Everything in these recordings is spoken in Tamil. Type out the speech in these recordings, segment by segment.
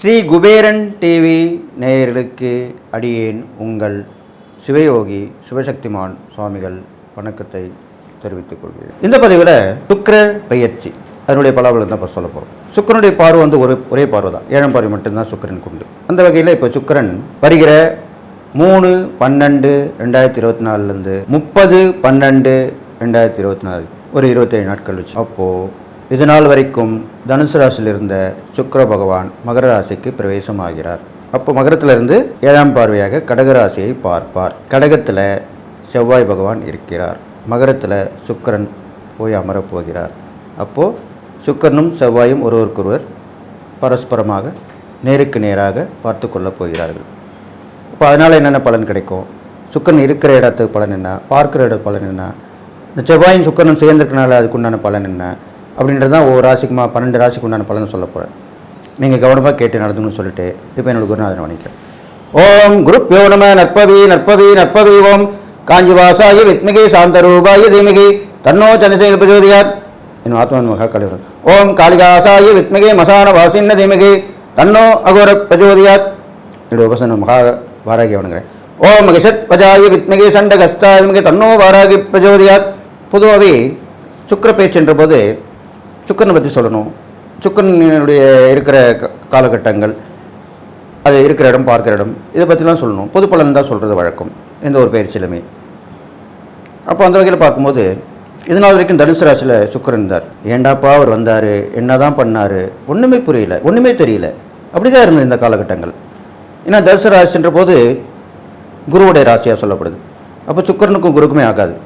ஸ்ரீ குபேரன் டிவி நேயர்களுக்கு அடியேன் உங்கள் சிவயோகி சிவசக்திமான் சுவாமிகள் வணக்கத்தை தெரிவித்துக் கொள்கிறேன். இந்த பதிவில் சுக்கர பயிற்சி அதனுடைய பலாபலம் தான் இப்போ சொல்ல போகிறோம் சுக்கிரனுடைய பார்வை வந்து ஒரு ஒரே பார்வை தான். ஏழாம் பார்வை மட்டும்தான் சுக்கிரனுக்கு உண்டு அந்த வகையில் இப்போ சுக்கரன் வருகிற மூணு பன்னெண்டு ரெண்டாயிரத்தி இருபத்தி நாலுலேருந்து முப்பது பன்னெண்டு ரெண்டாயிரத்தி இருபத்தி நாலு ஒரு இருபத்தேழு நாட்கள் வச்சு. அப்போது இது நாள் வரைக்கும் தனுசு ராசியில் இருந்த சுக்கர பகவான் மகர ராசிக்கு பிரவேசமாகிறார். அப்போ மகரத்திலிருந்து ஏழாம் பார்வையாக கடகராசியை பார்ப்பார். கடகத்தில் செவ்வாய் பகவான் இருக்கிறார். மகரத்தில் சுக்கிரன் போய் அமரப் போகிறார். அப்போது சுக்கரனும் செவ்வாயும் ஒருவருக்கொருவர் பரஸ்பரமாக நேருக்கு நேராக பார்த்து கொள்ளப் போகிறார்கள். இப்போ அதனால் என்னென்ன பலன் கிடைக்கும்? சுக்கரன் இருக்கிற இடத்துக்கு பலன் என்ன? பார்க்குற இட பலன் என்ன? இந்த செவ்வாயும் சுக்கரனும் சேர்ந்துருக்கனால அதுக்கு உண்டான பலன் என்ன? அப்படின்றது தான் ஒவ்வொரு ராசிக்குமா பன்னெண்டு ராசிக்கு உண்டான பலன் சொல்ல போகிறேன் நீங்கள் கவனமாக கேட்டு நடந்துங்கன்னு சொல்லிட்டு இப்போ என்னோட குருநாதனை வணிக்கிறேன் ஓம் குருப்யோ நம நற்பவி நற்பவி நற்பவி ஓம். காஞ்சிவாசாய வித்மிகி சாந்தரூபாய தீமிகி. தன்னோ சந்திரசேகர் பிரஜோதியார் என் ஆத்மன் மகா கலிவரன் ஓம் காளிகாசாய வித்மிகி மசான வாசின்ன தீமிகி. தன்னோ அகோர பிரஜோதியார் என்னுடைய உபசன மகா வாராகி வணங்குறேன் ஓம் மகிஷத் பஜாய வித்மிகி சண்டகஸ்தாத்மிகி தன்னோ வாராகி பிரஜோதியார் பொதுவாகவே சுக்கர பேச்சுன்ற போது சுக்கரனை பற்றி சொல்லணும். சுக்கரனுடைய இருக்கிற க- காலகட்டங்கள் அது இருக்கிற இடம் பார்க்குற இடம் இதை பற்றிலாம் சொல்லணும். பொது பலன் தான் சொல்கிறது வழக்கம் எந்த ஒரு பயிற்சியிலுமே. அப்போ அந்த வகையில் பார்க்கும்போது இது நாள் வரைக்கும் தனுசு ராசியில் சுக்கிரன் இருந்தார். ஏண்டாப்பா அவர் வந்தார் என்ன தான் பண்ணார் ஒன்றுமே புரியல ஒன்றுமே தெரியல. அப்படி தான் இருந்தது இந்த காலகட்டங்கள். ஏன்னா தனுசு ராசின்ற போது குருவுடைய ராசியாக சொல்லப்படுது. அப்போ சுக்கிரனுக்கும் குருக்குமே ஆகாது.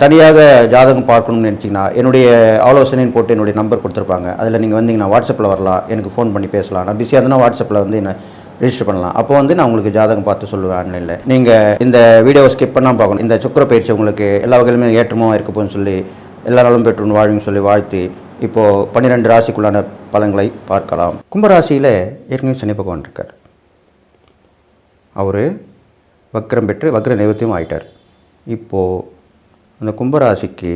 தனியாக ஜாதகம் பார்க்கணும்னு நினச்சிங்கன்னா என்னுடைய ஆலோசனைன்னு போட்டு என்னுடைய நம்பர் கொடுத்துருப்பாங்க. அதில் நீங்கள் வந்தீங்கன்னா வாட்ஸ்அப்பில் வரலாம். எனக்கு ஃபோன் பண்ணி பேசலாம். நான் பிஸியாக இருந்தேன்னா வாட்ஸ்அப்பில் வந்து என்ன ரிஜிஸ்டர் பண்ணலாம். அப்போ வந்து நான் உங்களுக்கு ஜாதகம் பார்த்து சொல்லுவேன் ஆன்லைனில். நீங்கள் இந்த வீடியோவை ஸ்கிப் பண்ணால் பார்க்கணும். இந்த சுக்கிர பயிற்சி உங்களுக்கு எல்லா வகையிலுமே ஏற்றமாக இருக்க போகுன்னு சொல்லி எல்லா நாளும் பெற்று சொல்லி வாழ்த்தி இப்போது பன்னிரெண்டு ராசிக்குள்ளான பலன்களை பார்க்கலாம். கும்பராசியில் ஏற்கனவே சனி பகவான் இருக்கார். அவர் வக்ரம் பெற்று வக்ர நிவர்த்தியும் ஆயிட்டார். இப்போது அந்த கும்பராசிக்கு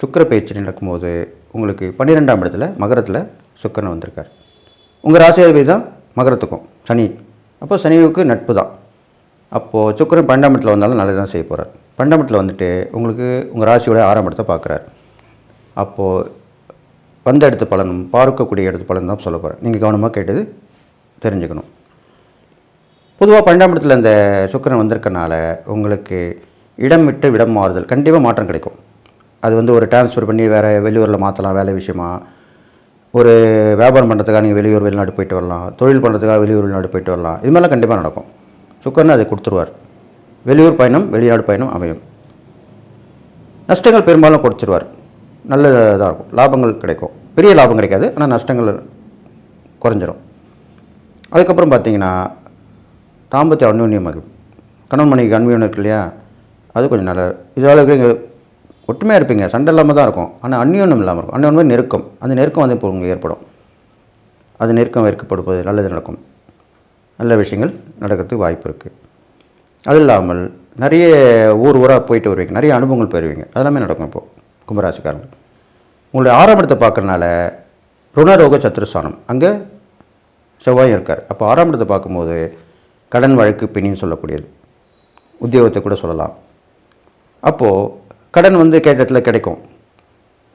சுக்கிர பயிற்சி நடக்கும்போது உங்களுக்கு பன்னிரெண்டாம் இடத்துல மகரத்தில் சுக்கிரன் வந்திருக்கார். உங்கள் ராசியாதிபதி தான் மகரத்துக்கும் சனி. அப்போ சனிவுக்கு நட்பு தான். அப்போது சுக்கிரன் பன்னெண்டாம் இடத்துல வந்தாலும் நல்லது தான் செய்ய போகிறார் பன்னெண்டாம் இடத்துல வந்துட்டு உங்களுக்கு உங்கள் ராசியோட ஆறாம் இடத்தை பார்க்குறாரு. அப்போது வந்த இடத்து பலனும் பார்க்கக்கூடிய இடத்து பலன் தான் சொல்ல போகிறேன் நீங்கள் கவனமாக கேட்டது தெரிஞ்சுக்கணும். பொதுவாக பன்னெண்டாம் இடத்துல இந்த சுக்கிரன் வந்திருக்கனால உங்களுக்கு இடம் விட்டு இடம் மாறுதல். கண்டிப்பாக மாற்றம் கிடைக்கும். அது வந்து ஒரு டிரான்ஸ்ஃபர் பண்ணி வேறு வெளியூரில் மாற்றலாம் வேலை விஷயமா. ஒரு வியாபாரம் பண்ணுறதுக்காக நீங்கள் வெளியூர் வெளிநாடு போயிட்டு வரலாம். தொழில் பண்ணுறதுக்காக வெளியூர் வெளிநாடு போயிட்டு வரலாம். இது மாதிரிலாம் கண்டிப்பாக நடக்கும். சுக்கரன் அதை கொடுத்துருவார். வெளியூர் பயணம் வெளிநாடு பயணம் அமையும். நஷ்டங்கள் பெரும்பாலும் கொடுத்துருவார். நல்ல இதாக இருக்கும். லாபங்கள் கிடைக்கும். பெரிய லாபம் கிடைக்காது. ஆனால் நஷ்டங்கள் குறைஞ்சிரும். அதுக்கப்புறம் பார்த்தீங்கன்னா தாம்பத்திய அந்யோன்யமாக கணவன் மனைவி அன்பியம் இருக்கு இல்லையா? அது கொஞ்சம் நல்லா இதால் நீங்கள் ஒற்றுமையாக இருப்பீங்க. சண்டை இல்லாமல் தான் இருக்கும். ஆனால் அந்யோன்யம் இல்லாமல் இருக்கும். அந்யோன்யம் நெருக்கம். அந்த நெருக்கம் வந்து இப்போ உங்களுக்கு ஏற்படும். அது நெருக்கம் வைக்கப்படுவது நல்லது நடக்கும். நல்ல விஷயங்கள் நடக்கிறதுக்கு வாய்ப்பு இருக்குது அது இல்லாமல் நிறைய ஊர் ஊராக போயிட்டு வருவீங்க. நிறைய அனுபவங்கள் பெறுவீங்க. அதெல்லாமே நடக்கும் இப்போது கும்பராசிக்காரங்க. உங்களுடைய ஆரம்பத்தை இடத்தை பார்க்கறனால ருணரோக சத்துருஸ்தானம் அங்கே செவ்வாயும் இருக்கார். அப்போ ஆரம்பத்தை பார்க்கும்போது கடன் வழக்கு பிணின்னு சொல்லக்கூடியது. உத்தியோகத்தை கூட சொல்லலாம். அப்போது கடன் வந்து கேட்ட இடத்துல கிடைக்கும்.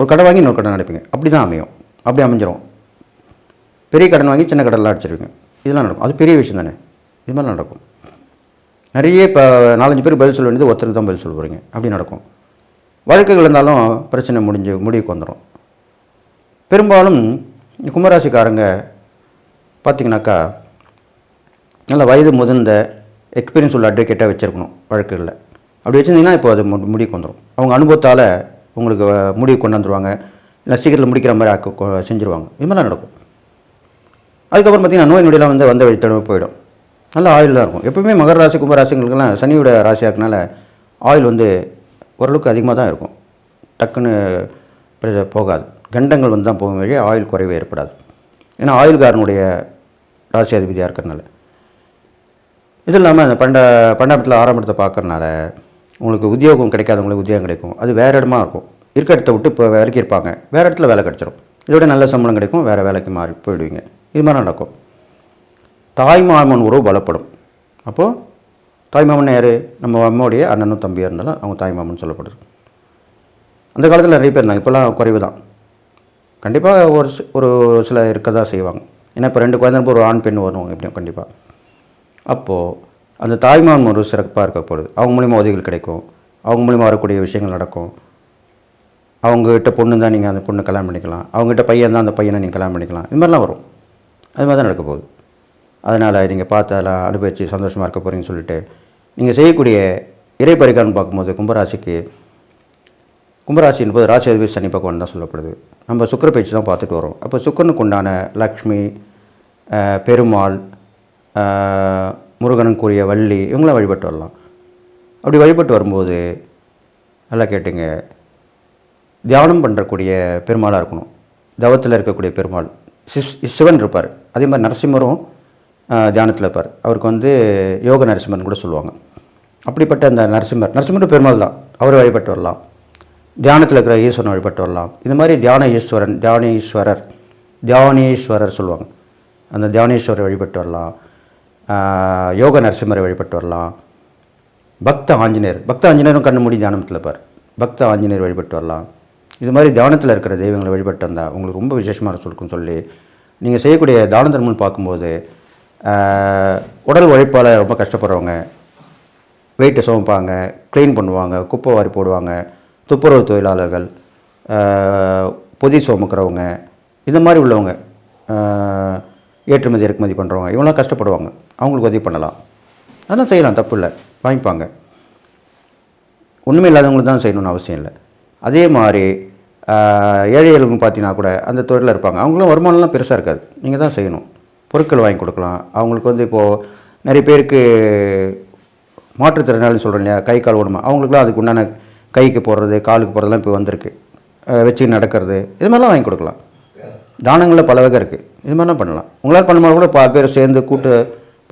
ஒரு கடன் வாங்கி இன்னொரு கடன் அடைப்பீங்க. அப்படி தான் அமையும். அப்படி அமைஞ்சிரும். பெரிய கடன் வாங்கி சின்ன கடன்லாம் அடிச்சிருவீங்க. இதெல்லாம் நடக்கும். அது பெரிய விஷயம் தானே? இது மாதிரி நடக்கும். நிறைய இப்போ நாலஞ்சு பேர் பதில் சொல்ல வேண்டியது ஒருத்தருக்கு தான் பதில் சொல்ல போகிறீங்க அப்படி நடக்கும். வழக்குகள் இருந்தாலும் பிரச்சனை முடிஞ்சு முடிவுக்கு வந்துடும் பெரும்பாலும் கும்பராசிக்காரங்க பார்த்திங்கனாக்கா நல்ல வயது முதிர்ந்த எக்ஸ்பீரியன்ஸ் உள்ள அட்வொகேட்டாக வச்சுருக்கணும் வழக்குகளில். அப்படி வச்சுருந்தீங்கன்னா இப்போ அது மு- முடிவுக்கு வந்துடும் அவங்க அனுபவத்தால் உங்களுக்கு முடிவு கொண்டு வந்துடுவாங்க இல்லை சீக்கிரத்தில் முடிக்கிற மாதிரி ஆக்கு செஞ்சுருவாங்க. இது மாதிரிலாம் நடக்கும். அதுக்கப்புறம் பார்த்தீங்கன்னா நோய் நொடியெல்லாம் வந்து வந்த வழி தடவை போயிடும். நல்ல ஆயில் தான் இருக்கும். எப்பவுமே மகர ராசி கும்பராசிங்களுக்கெல்லாம் சனியோட ராசியாக இருக்கனால ஆயில் வந்து ஓரளவுக்கு அதிகமாக தான் இருக்கும். டக்குன்னு போகாது. கண்டங்கள் வந்து தான் போகும் வழியே ஆயில் குறைவு ஏற்படாது. ஏன்னா ஆயில்காரனுடைய ராசி அதிபதியாக இருக்கிறதுனால. இது இல்லாமல் அந்த பண்ட பண்டாமத்தில் ஆரம்பத்தை பார்க்குறனால பார்க்கறனால உங்களுக்கு உத்தியோகம் கிடைக்காதவங்களுக்கு உத்தியோகம் கிடைக்கும். அது வேறு இடமா இருக்கும். இருக்க இடத்த விட்டு இப்போ வேலைக்கு இருப்பாங்க. வேறு இடத்துல வேலை கிடச்சிரும். இதோட நல்ல சம்பளம் கிடைக்கும் வேறு வேலைக்கு மாறி போயிடுவீங்க. இது மாதிரி நடக்கும். தாய்மாமன் உறவு பலப்படும். அப்போது தாய்மாமன் யார்? நம்ம அம்மாவுடைய அண்ணனும் தம்பியாக இருந்தாலும் அவங்க தாய்மாமன் சொல்லப்படுது. அந்த காலத்தில் நிறைய பேர் இருந்தாங்க. இப்போல்லாம் குறைவு தான் கண்டிப்பாக ஒரு ஒரு சில இருக்க தான் செய்வாங்க. ஏன்னா இப்போ ரெண்டு குழந்தை ஒரு ஆண் பெண் வருவாங்க. எப்படியும் கண்டிப்பாக அப்போது அந்த தாய்மான் ஒரு சிறப்பாக இருக்கப்படுது அவங்க மூலிமா உதவிகள் கிடைக்கும். அவங்க மூலிமா வரக்கூடிய விஷயங்கள் நடக்கும். அவங்ககிட்ட பொண்ணு தான் நீங்கள் அந்த பொண்ணை கல்யாணம் பண்ணிக்கலாம். அவங்ககிட்ட பையன் தான் அந்த பையனை நீங்கள் கல்யாணம் பண்ணிக்கலாம். இது மாதிரிலாம் வரும். அது மாதிரி தான் நடக்க போகுது. அதனால் நீங்கள் பார்த்தாலும் அனுபவித்து சந்தோஷமாக இருக்க போகிறீங்கன்னு சொல்லிட்டு நீங்கள் செய்யக்கூடிய இறை பரிகாரம் பார்க்கும்போது கும்பராசிக்கு கும்பராசி என்பது ராசி அதிபதி சனி பகவான் தான் சொல்லப்படுது. நம்ம சுக்கர பயிற்சி தான் பார்த்துட்டு வரோம். அப்போ சுக்கரனுக்கு உண்டான லக்ஷ்மி பெருமாள் முருகனுக்குரிய வள்ளி இவங்களாம் வழிபட்டு வரலாம். அப்படி வழிபட்டு வரும்போது நல்லா கேட்டுங்க. தியானம் பண்ணுறக்கூடிய பெருமாளாக இருக்கணும். தவத்தில் இருக்கக்கூடிய பெருமாள். சிஸ் சிவன் இருப்பார். அதே மாதிரி நரசிம்மரும் தியானத்தில் இருப்பார். அவருக்கு வந்து யோக நரசிம்மன் கூட சொல்லுவாங்க. அப்படிப்பட்ட அந்த நரசிம்மர் நரசிம்மர் பெருமாள் தான். அவரை வழிபட்டு வரலாம். தியானத்தில் இருக்கிற ஈஸ்வரன் வழிபட்டு வரலாம். இந்த மாதிரி தியான ஈஸ்வரன் தியானீஸ்வரர் தியானீஸ்வரர் சொல்லுவாங்க. அந்த தியானேஸ்வரர் வழிபட்டு வரலாம். யோக நரசிம்மரை வழிபட்டு வரலாம். பக்த ஆஞ்சநேயர் பக்த ஆஞ்சநேயரும் கண்ணு மூடி தியானத்தில் பார் பக்த ஆஞ்சநேயர் வழிபட்டு வரலாம். இது மாதிரி தியானத்தில் இருக்கிற தெய்வங்களை வழிபட்டு வந்தால் உங்களுக்கு ரொம்ப விசேஷமாக சொல்லிக்கும் சொல்லி நீங்கள் செய்யக்கூடிய தான தர்மம்னு பார்க்கும்போது உடல் உழைப்பால் ரொம்ப கஷ்டப்படுறவங்க வெயிட்டை சுமப்பாங்க க்ளீன் பண்ணுவாங்க குப்பை வாரி போடுவாங்க துப்புரவு தொழிலாளர்கள் பொதி சுமக்கிறவங்க இந்த மாதிரி உள்ளவங்க ஏற்றுமதி இறக்குமதி பண்ணுறவங்க இவங்களாம் கஷ்டப்படுவாங்க. அவங்களுக்கு உதவி பண்ணலாம். அதெல்லாம் செய்யலாம். தப்பு இல்லை. வாங்கிப்பாங்க. ஒன்றுமே இல்லாதவங்களுக்கு தான் செய்யணும்னு அவசியம் இல்லை. அதே மாதிரி ஏழைகளுக்கு ஏழை பார்த்தீங்கன்னா கூட அந்த தொழிலில் இருப்பாங்க. அவங்களும் வருமானம்லாம் பெருசாக இருக்காது. நீங்கள் தான் செய்யணும். பொருட்கள் வாங்கி கொடுக்கலாம். அவங்களுக்கு வந்து இப்போது நிறைய பேருக்கு மாற்றுத்திறனாளின்னு சொல்கிறோம் இல்லையா? கை கால் ஓடுமா அவங்களுக்குலாம் அதுக்கு உண்டான கைக்கு போடுறது காலுக்கு போடுறதுலாம் இப்போ வந்திருக்கு. வச்சு நடக்கிறது. இது மாதிரிலாம் வாங்கி கொடுக்கலாம். தானங்களில் பல வகை இருக்குது இது மாதிரிலாம் பண்ணலாம். உங்களால் பண்ணும்போது கூட பல பேர் சேர்ந்து கூட்டு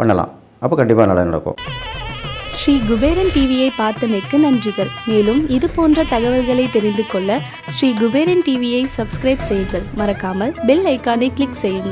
பண்ணலாம். அப்போ கண்டிப்பாக நல்லா நடக்கும். ஸ்ரீ குபேரன் டிவியை பார்த்தமைக்கு நன்றிகள். மேலும் இது போன்ற தகவல்களை தெரிந்து கொள்ள ஸ்ரீ குபேரன் டிவியை சப்ஸ்கிரைப் செய்யுங்கள். மறக்காமல் பெல் ஐக்கானை கிளிக் செய்யுங்கள்.